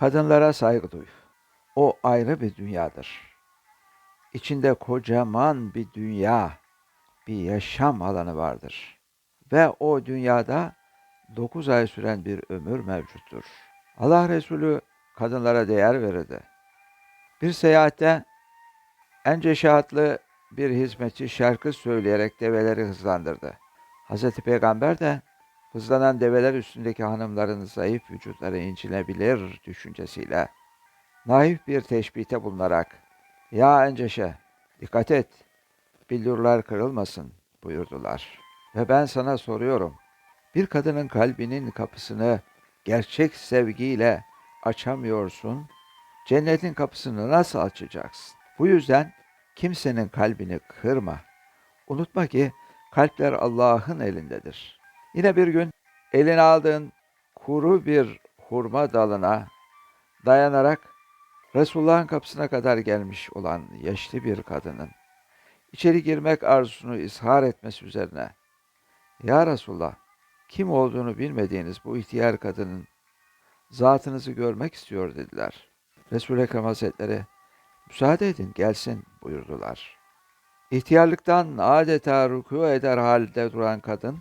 Kadınlara saygı duy. O ayrı bir dünyadır. İçinde kocaman bir dünya, bir yaşam alanı vardır. Ve o dünyada 9 ay süren bir ömür mevcuttur. Allah Resulü kadınlara değer verirdi. Bir seyahatte Ence adlı bir hizmetçi şarkı söyleyerek develeri hızlandırdı. Hazreti Peygamber de hızlanan develer üstündeki hanımların zayıf vücutları incinebilir düşüncesiyle naif bir teşbihte bulunarak ''Ya Enceşe, dikkat et, billurlar kırılmasın.'' buyurdular. Ve ben sana soruyorum, bir kadının kalbinin kapısını gerçek sevgiyle açamıyorsun, cennetin kapısını nasıl açacaksın? Bu yüzden kimsenin kalbini kırma. Unutma ki kalpler Allah'ın elindedir. Yine bir gün eline aldığın kuru bir hurma dalına dayanarak Resulullah'ın kapısına kadar gelmiş olan yaşlı bir kadının içeri girmek arzusunu izhar etmesi üzerine Ya Resulullah kim olduğunu bilmediğiniz bu ihtiyar kadının zatınızı görmek istiyor dediler. Resul-i Ekrem Hazretleri müsaade edin gelsin buyurdular. İhtiyarlıktan adeta rükû eder halde duran kadın,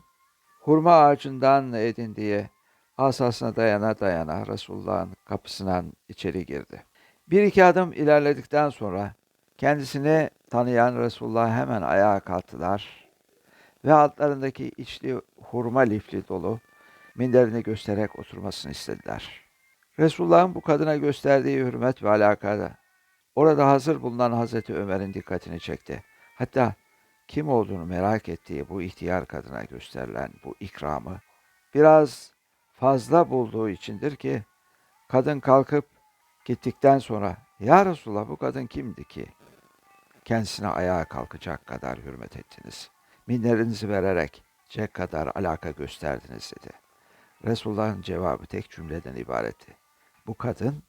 hurma ağacından edindiği asasına dayana dayana Resulullah'ın kapısından içeri girdi. Bir iki adım ilerledikten sonra kendisini tanıyan Resulullah hemen ayağa kalktılar ve altlarındaki içli hurma lifli dolu minderini göstererek oturmasını istediler. Resulullah'ın bu kadına gösterdiği hürmet ve alakada orada hazır bulunan Hazreti Ömer'in dikkatini çekti. Hatta kim olduğunu merak ettiği bu ihtiyar kadına gösterilen bu ikramı biraz fazla bulduğu içindir ki kadın kalkıp gittikten sonra ya Resulallah bu kadın kimdi ki? Kendisine ayağa kalkacak kadar hürmet ettiniz. Minderinizi vererek cek kadar alaka gösterdiniz dedi. Resulullah'ın cevabı tek cümleden ibaretti. Bu kadın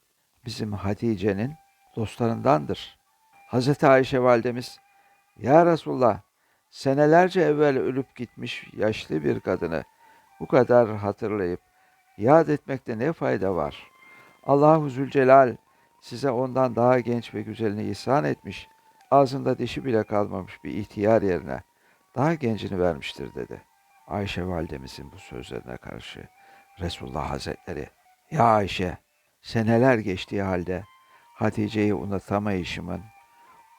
bizim Hatice'nin dostlarındandır. Hazreti Ayşe validemiz, Ya Resulullah, senelerce evvel ölüp gitmiş yaşlı bir kadını bu kadar hatırlayıp yad etmekte ne fayda var? Allahu Zülcelal size ondan daha genç ve güzelini ihsan etmiş, ağzında dişi bile kalmamış bir ihtiyar yerine daha gencini vermiştir dedi. Ayşe validemizin bu sözlerine karşı Resulullah Hazretleri, Ya Ayşe, seneler geçtiği halde Hatice'yi unutamayışımın,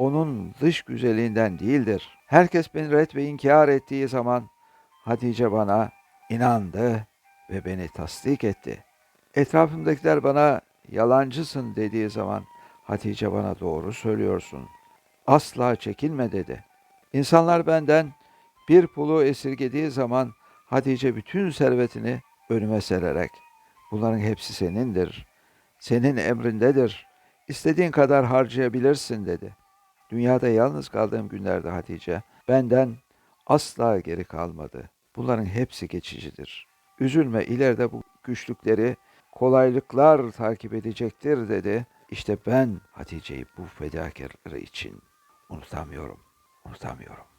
onun dış güzelliğinden değildir. Herkes beni ret ve inkar ettiği zaman Hatice bana inandı ve beni tasdik etti. Etrafımdakiler bana yalancısın dediği zaman Hatice bana doğru söylüyorsun. Asla çekinme dedi. İnsanlar benden bir pulu esirgediği zaman Hatice bütün servetini önüme sererek bunların hepsi senindir. Senin emrindedir. İstediğin kadar harcayabilirsin dedi. Dünyada yalnız kaldığım günlerde Hatice benden asla geri kalmadı. Bunların hepsi geçicidir. Üzülme ileride bu güçlükleri kolaylıklar takip edecektir dedi. İşte ben Hatice'yi bu fedakarlığı için unutamıyorum, unutamıyorum.